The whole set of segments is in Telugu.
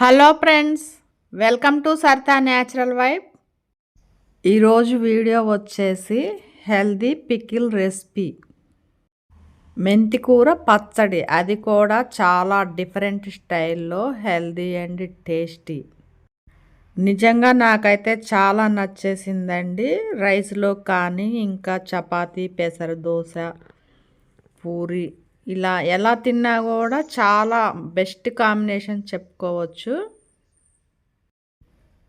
Hello friends welcome to సర్తా natural vibe. ఈరోజు వీడియో వచ్చేసి హెల్దీ పికిల్ రెసిపీ. మెంతికూర పచ్చడి అది కూడా చాలా డిఫరెంట్ స్టైల్లో హెల్దీ అండ్ టేస్టీ. నిజంగా నాకైతే చాలా నచ్చేసిందండి. రైస్లో కానీ ఇంకా చపాతీ పెసర దోశ పూరి ఇలా ఎలా తిన్నా కూడా చాలా బెస్ట్ కాంబినేషన్ చెప్పుకోవచ్చు.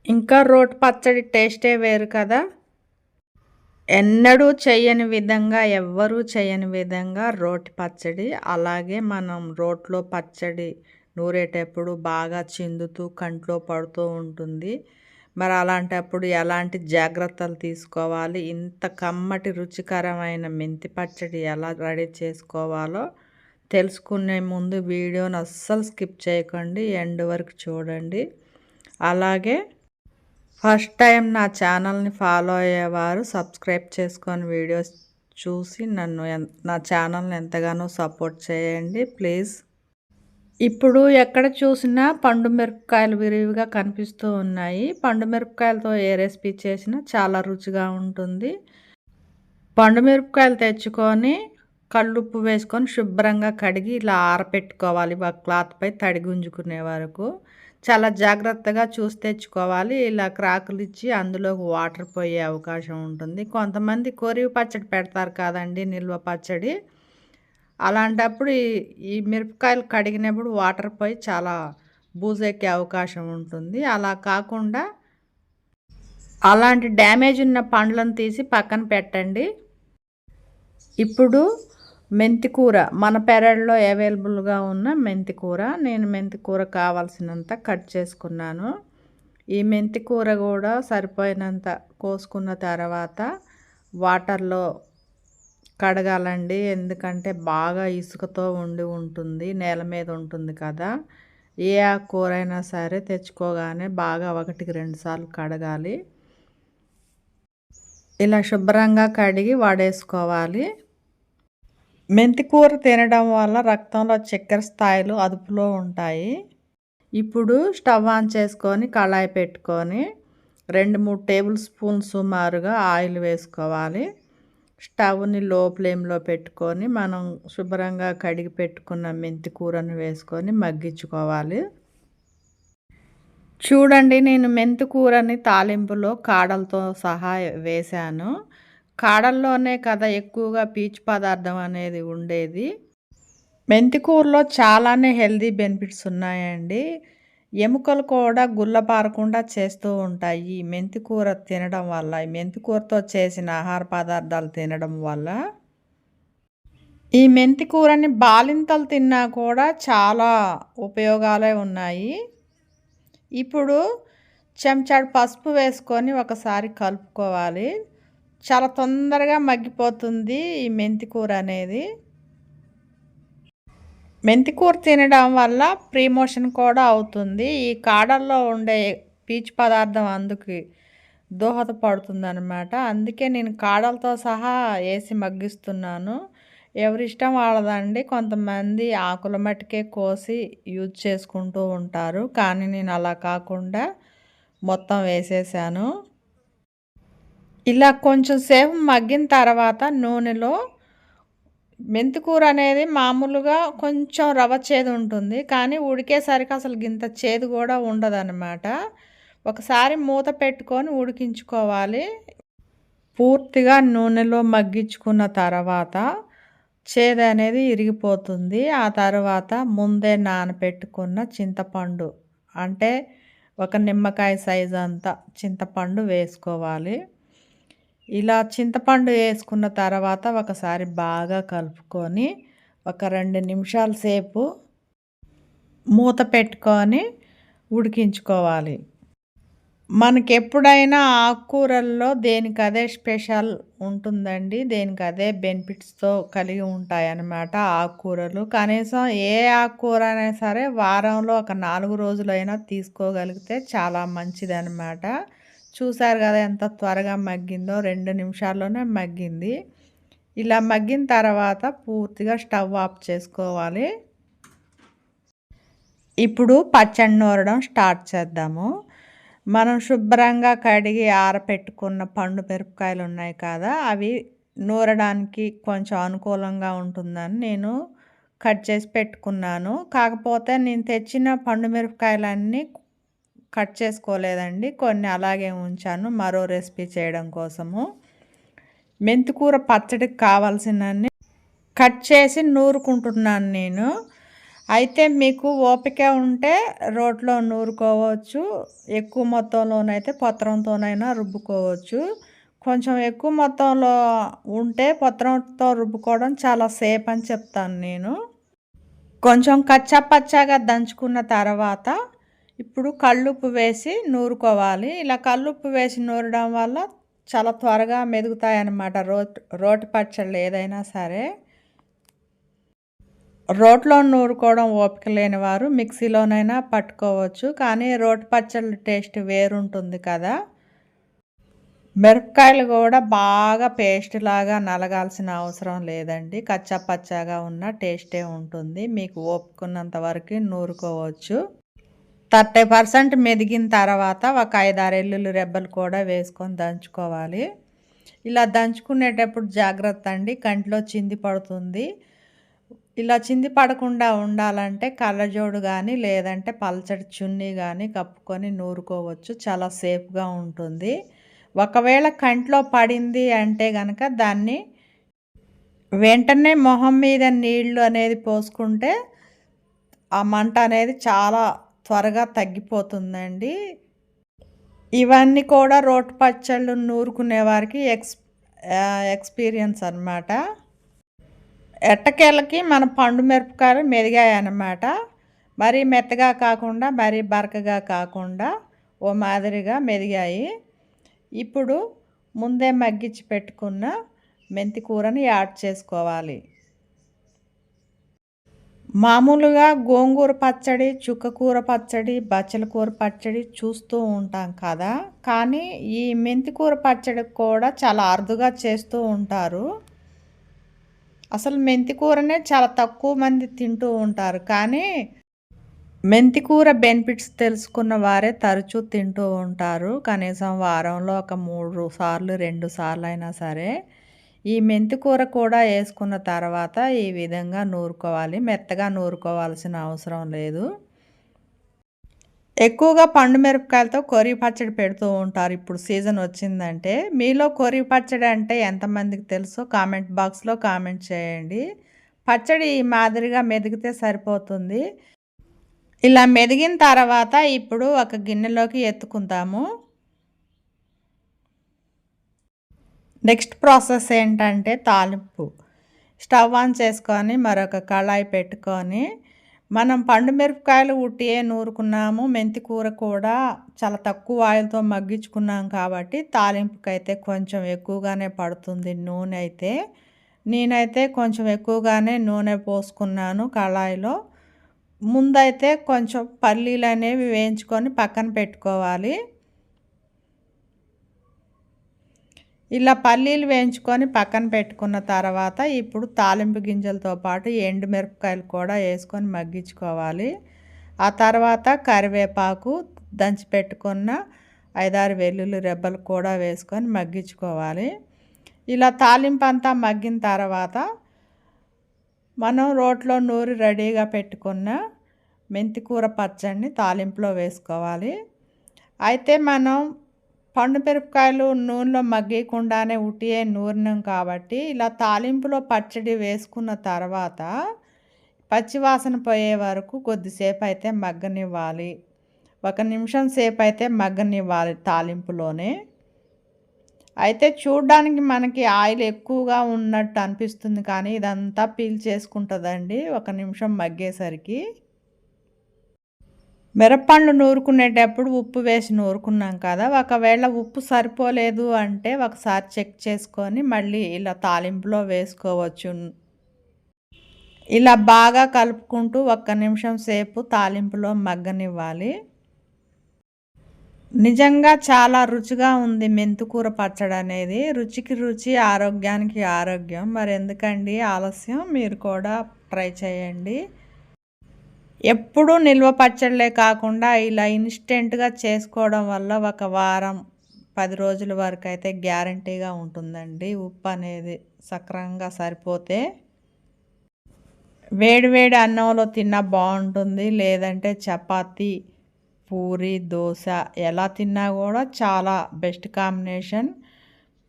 ఇంకా రోటి పచ్చడి టేస్టే వేరు కదా. ఎన్నడూ చేయని విధంగా ఎవ్వరూ చేయని విధంగా రోటి పచ్చడి అలాగే మనం రోట్లో పచ్చడి నూరేటప్పుడు బాగా చిందుతూ కంట్లో పడుతూ ఉంటుంది. మరి అలాంటప్పుడు ఎలాంటి జాగ్రత్తలు తీసుకోవాలి? ఇంత కమ్మటి రుచికరమైన మెంతి పచ్చడి ఎలా రెడీ చేసుకోవాలో తెలుసుకునే ముందు వీడియోని అస్సలు స్కిప్ చేయకండి ఎండ్ వరకు చూడండి. అలాగే ఫస్ట్ టైం నా ఛానల్ని ఫాలో అయ్యేవారు సబ్స్క్రైబ్ చేసుకొని వీడియోస్ చూసి నన్ను నా ఛానల్ని ఎంతగానో సపోర్ట్ చేయండి ప్లీజ్. ఇప్పుడు ఎక్కడ చూసినా పండు మిరపకాయలు విరివిగా కనిపిస్తూ ఉన్నాయి. పండు మిరపకాయలతో ఏ రెసిపీ చేసినా చాలా రుచిగా ఉంటుంది. పండు మిరపకాయలు తెచ్చుకొని కళ్ళుప్పు వేసుకొని శుభ్రంగా కడిగి ఇలా ఆరపెట్టుకోవాలి. ఆ క్లాత్పై తడి గుంజుకునే వరకు చాలా జాగ్రత్తగా చూసి తెచ్చుకోవాలి. ఇలా క్రాకులు ఇచ్చి అందులో వాటర్ పోయే అవకాశం ఉంటుంది. కొంతమంది కొరివి పచ్చడి పెడతారు కాదండి నిల్వ పచ్చడి. అలాంటప్పుడు ఈ మిరపకాయలు కడిగినప్పుడు వాటర్ పోయి చాలా బూజెక్కే అవకాశం ఉంటుంది. అలా కాకుండా అలాంటి డ్యామేజ్ ఉన్న పండ్లను తీసి పక్కన పెట్టండి. ఇప్పుడు మెంతికూర మన పెరడ్లో అవైలబుల్గా ఉన్న మెంతికూర నేను మెంతికూర కావాల్సినంత కట్ చేసుకున్నాను. ఈ మెంతికూర కూడా సరిపోయినంత కోసుకున్న తర్వాత వాటర్లో కడగాలండి. ఎందుకంటే బాగా ఇసుకతో ఉండి ఉంటుంది. నేల మీద ఉంటుంది కదా. ఏ కూర అయినా సరే తెచ్చుకోగానే బాగా ఒకటికి రెండుసార్లు కడగాలి. ఇలా శుభ్రంగా కడిగి వాడేసుకోవాలి. మెంతికూర తినడం వల్ల రక్తంలో చక్కెర స్థాయిలు అదుపులో ఉంటాయి. ఇప్పుడు స్టవ్ ఆన్ చేసుకొని కళాయి పెట్టుకొని రెండు మూడు టేబుల్ స్పూన్ సుమారుగా ఆయిల్ వేసుకోవాలి. స్టవ్ని లో ఫ్లేమ్లో పెట్టుకొని మనం శుభ్రంగా కడిగి పెట్టుకున్న మెంతి కూరను వేసుకొని మగ్గించుకోవాలి. చూడండి నేను మెంతి కూరని తాలింపులో కాడలతో సహా వేశాను. కాడల్లోనే కదా ఎక్కువగా పీచు పదార్థం అనేది ఉండేది. మెంతికూరలో చాలానే హెల్దీ బెనిఫిట్స్ ఉన్నాయండి. ఎముకలు కూడా గుల్లపారకుండా చేస్తూ ఉంటాయి మెంతికూర తినడం వల్ల మెంతికూరతో చేసిన ఆహార పదార్థాలు తినడం వల్ల. ఈ మెంతికూరని బాలింతలు తిన్నా కూడా చాలా ఉపయోగాలే ఉన్నాయి. ఇప్పుడు చెంచాడు పసుపు వేసుకొని ఒకసారి కలుపుకోవాలి. చాలా తొందరగా మగ్గిపోతుంది ఈ మెంతికూర అనేది. మెంతికూర తినడం వల్ల ప్రీమోషన్ కూడా అవుతుంది. ఈ కాడల్లో ఉండే పీచు పదార్థం అందుకు దోహదపడుతుంది అనమాట అందుకే నేను కాడలతో సహా వేసి మగ్గిస్తున్నాను. ఎవరి ఇష్టం వాళ్ళదండి. కొంతమంది ఆకుల మట్టుకే కోసి యూజ్ చేసుకుంటూ ఉంటారు. కానీ నేను అలా కాకుండా మొత్తం వేసేసాను. ఇలా కొంచెం సేపు మగ్గిన తర్వాత నూనెలో మెంతికూర అనేది మామూలుగా కొంచెం రవ చేదు ఉంటుంది. కానీ ఉడికేసరికి అసలు గింత చేదు కూడా ఉండదన్నమాట. ఒకసారి మూత పెట్టుకొని ఉడికించుకోవాలి. పూర్తిగా నూనెలో మగ్గించుకున్న తర్వాత చేదు అనేది ఇరిగిపోతుంది. ఆ తర్వాత ముందే నానపెట్టుకున్న చింతపండు అంటే ఒక నిమ్మకాయ సైజు అంతా చింతపండు వేసుకోవాలి. ఇలా చింతపండు వేసుకున్న తర్వాత ఒకసారి బాగా కలుపుకొని ఒక రెండు నిమిషాల సేపు మూత పెట్టుకొని ఉడికించుకోవాలి. మనకి ఎప్పుడైనా ఆకుకూరల్లో దేనికి అదే స్పెషల్ ఉంటుందండి దేనికి అదే బెనిఫిట్స్తో కలిగి ఉంటాయన్నమాట ఆకుకూరలు. కనీసం ఏ ఆకుకూర అయినా సరే వారంలో ఒక నాలుగు రోజులైనా తీసుకోగలిగితే చాలా మంచిదనమాట చూసారు కదా ఎంత త్వరగా మగ్గిందో రెండు నిమిషాల్లోనే మగ్గింది. ఇలా మగ్గిన తర్వాత పూర్తిగా స్టవ్ ఆఫ్ చేసుకోవాలి. ఇప్పుడు పచ్చడి నూరడం స్టార్ట్ చేద్దాము. మనం శుభ్రంగా కడిగి ఆరపెట్టుకున్న పండు మిరపకాయలు ఉన్నాయి కదా అవి నూరడానికి కొంచెం అనుకూలంగా ఉంటుందని నేను కట్ చేసి పెట్టుకున్నాను. కాకపోతే నేను తెచ్చిన పండు మిరపకాయలన్నీ కట్ చేసుకోలేదండి. కొన్ని అలాగే ఉంచాను. మరో రెసిపీ చేయడం కోసము. మెంతికూర పచ్చడికి కావాల్సినన్ని కట్ చేసి నూరుకుంటున్నాను నేను. అయితే మీకు ఓపిక ఉంటే రోట్లో నూరుకోవచ్చు. ఎక్కువ మొత్తంలోనైతే పత్రంతోనైనా రుబ్బుకోవచ్చు. కొంచెం ఎక్కువ మొత్తంలో ఉంటే పత్రంతో రుబ్బుకోవడం చాలా సేఫ్ అని చెప్తాను నేను. కొంచెం కచ్చా పచ్చాగా దంచుకున్న తర్వాత ఇప్పుడు కళ్ళుప్పు వేసి నూరుకోవాలి. ఇలా కళ్ళుప్పు వేసి నూరడం వల్ల చాలా త్వరగా మెదుగుతాయి అన్నమాట రోట్ రోటి పచ్చళ్ళు ఏదైనా సరే. రోట్లో నూరుకోవడం ఓపిక లేని వారు మిక్సీలోనైనా పట్టుకోవచ్చు. కానీ రోటి పచ్చళ్ళ టేస్ట్ వేరుంటుంది కదా. మిరపకాయలు కూడా బాగా పేస్ట్ లాగా నలగాల్సిన అవసరం లేదండి. కచ్చా పచ్చాగా ఉన్న టేస్టే ఉంటుంది. మీకు ఓపుకున్నంత వరకు నూరుకోవచ్చు. థర్టీ పర్సెంట్ మెదిగిన తర్వాత ఒక ఐదారు ఎల్లుల్లి రెబ్బలు కూడా వేసుకొని దంచుకోవాలి. ఇలా దంచుకునేటప్పుడు జాగ్రత్త అండి. కంటిలో చింది పడుతుంది. ఇలా చింది పడకుండా ఉండాలంటే కళ్ళజోడు కానీ లేదంటే పల్చడి చున్నీ కానీ కప్పుకొని నూరుకోవచ్చు. చాలా సేఫ్గా ఉంటుంది. ఒకవేళ కంట్లో పడింది అంటే కనుక దాన్ని వెంటనే మొహం మీద నీళ్ళు అనేది పోసుకుంటే ఆ మంట అనేది చాలా త్వరగా తగ్గిపోతుందండి. ఇవన్నీ కూడా రోటి పచ్చళ్ళు నూరుకునే వారికి ఎక్స్ ఎక్స్పీరియన్స్ అనమాట ఎట్టకేళ్ళకి మన పండు మిరపకాయలు మెదిగాయి అన్నమాట మరీ మెత్తగా కాకుండా మరీ బరకగా కాకుండా ఓ మాదిరిగా మెదిగాయి ఇప్పుడు ముందే మగ్గించి పెట్టుకున్న మెంతి కూరని యాడ్ చేసుకోవాలి. మామూలుగా గోంగూర పచ్చడి చుక్కకూర పచ్చడి బచ్చల కూర పచ్చడి చూస్తూ ఉంటాం కదా. కానీ ఈ మెంతికూర పచ్చడి కూడా చాలా అరుదుగా చేస్తూ ఉంటారు. అసలు మెంతికూరనే చాలా తక్కువ మంది తింటూ ఉంటారు. కానీ మెంతికూర బెనిఫిట్స్ తెలుసుకున్న వారే తరచూ తింటూ ఉంటారు. కనీసం వారంలో ఒక మూడు సార్లు రెండు సార్లు అయినా సరే. ఈ మెంతికూర కూడా వేసుకున్న తర్వాత ఈ విధంగా నూరుకోవాలి. మెత్తగా నూరుకోవాల్సిన అవసరం లేదు. ఎక్కువగా పండు మిరపకాయలతో కొరి పచ్చడి పెడుతూ ఉంటారు. ఇప్పుడు సీజన్ వచ్చిందంటే మీలో కొరి పచ్చడి అంటే ఎంతమందికి తెలుసో కామెంట్ బాక్స్లో కామెంట్ చేయండి. పచ్చడి ఈ మాదిరిగా మెదిగితే సరిపోతుంది. ఇలా మెదిగిన తర్వాత ఇప్పుడు ఒక గిన్నెలోకి ఎత్తుకుందాము నెక్స్ట్ ప్రాసెస్ ఏంటంటే తాలింపు. స్టవ్ ఆన్ చేసుకొని మరొక కళాయి పెట్టుకొని మనం పండు మిరపకాయలు ఉట్టియే నూరుకున్నాము మెంతి కూర కూడా చాలా తక్కువ ఆయిల్తో మగ్గించుకున్నాం కాబట్టి తాలింపుకైతే కొంచెం ఎక్కువగానే పడుతుంది నూనె అయితే. నేనైతే కొంచెం ఎక్కువగానే నూనె పోసుకున్నాను కళాయిలో. ముందైతే కొంచెం పల్లీలు అనేవి వేయించుకొని పక్కన పెట్టుకోవాలి. ఇలా పల్లీలు వేయించుకొని పక్కన పెట్టుకున్న తర్వాత ఇప్పుడు తాలింపు గింజలతో పాటు ఎండు మిరపకాయలు కూడా వేసుకొని మగ్గించుకోవాలి. ఆ తర్వాత కరివేపాకు దంచి పెట్టుకున్న ఐదారు వెల్లుల్లి రెబ్బలు కూడా వేసుకొని మగ్గించుకోవాలి. ఇలా తాలింపు అంతా మగ్గిన తర్వాత మనం రోట్లో నూరి రెడీగా పెట్టుకున్న మెంతికూర పచ్చడిని తాలింపులో వేసుకోవాలి. అయితే మనం పండు మిరపకాయలు నూనెలో మగ్గకుండానే ఉట్టియే నూరినాం కాబట్టి ఇలా తాలింపులో పచ్చడి వేసుకున్న తర్వాత పచ్చివాసన పోయే వరకు కొద్దిసేపు అయితే మగ్గనివ్వాలి. ఒక నిమిషం సేపు అయితే మగ్గనివ్వాలి తాలింపులోనే. అయితే చూడడానికి మనకి ఆయిల్ ఎక్కువగా ఉన్నట్టు అనిపిస్తుంది కానీ ఇదంతా పీల్ చేసుకుంటుందండి. ఒక నిమిషం మగ్గేసరికి మిరప్పండ్లు నూరుకునేటప్పుడు ఉప్పు వేసి నూరుకున్నాం కదా ఒకవేళ ఉప్పు సరిపోలేదు అంటే ఒకసారి చెక్ చేసుకొని మళ్ళీ ఇలా తాలింపులో వేసుకోవచ్చు. ఇలా బాగా కలుపుకుంటూ ఒక్క నిమిషం సేపు తాలింపులో మగ్గనివ్వాలి. నిజంగా చాలా రుచిగా ఉంది మెంతుకూర పచ్చడి అనేది. రుచికి రుచి ఆరోగ్యానికి ఆరోగ్యం. మరి ఎందుకండి ఆలస్యం? మీరు కూడా ట్రై చేయండి. ఎప్పుడూ నిల్వ పచ్చళ్ళే కాకుండా ఇలా ఇన్స్టెంట్గా చేసుకోవడం వల్ల ఒక వారం పది రోజుల వరకు అయితే గ్యారంటీగా ఉంటుందండి. ఉప్పు అనేది సక్రమంగా సరిపోతే వేడివేడి అన్నంలో తిన్నా బాగుంటుంది. లేదంటే చపాతి పూరి దోశ ఎలా తిన్నా కూడా చాలా బెస్ట్ కాంబినేషన్.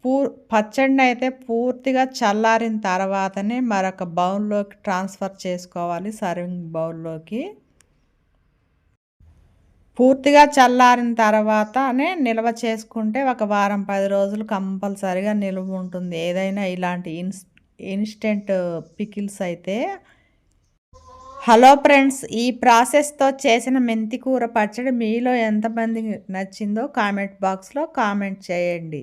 పూర్ పచ్చడిని అయితే పూర్తిగా చల్లారిన తర్వాతనే మరొక బౌల్లోకి ట్రాన్స్ఫర్ చేసుకోవాలి సర్వింగ్ బౌల్లోకి. పూర్తిగా చల్లారిన తర్వాతనే నిల్వ చేసుకుంటే ఒక వారం పది రోజులు కంపల్సరిగా నిల్వ ఉంటుంది. ఏదైనా ఇలాంటి ఇన్స్ ఇన్స్టెంట్ పికిల్స్ అయితే. హలో ఫ్రెండ్స్ ఈ ప్రాసెస్తో చేసిన మెంతికూర పచ్చడి మీలో ఎంతమంది నచ్చిందో కామెంట్ బాక్స్లో కామెంట్ చేయండి.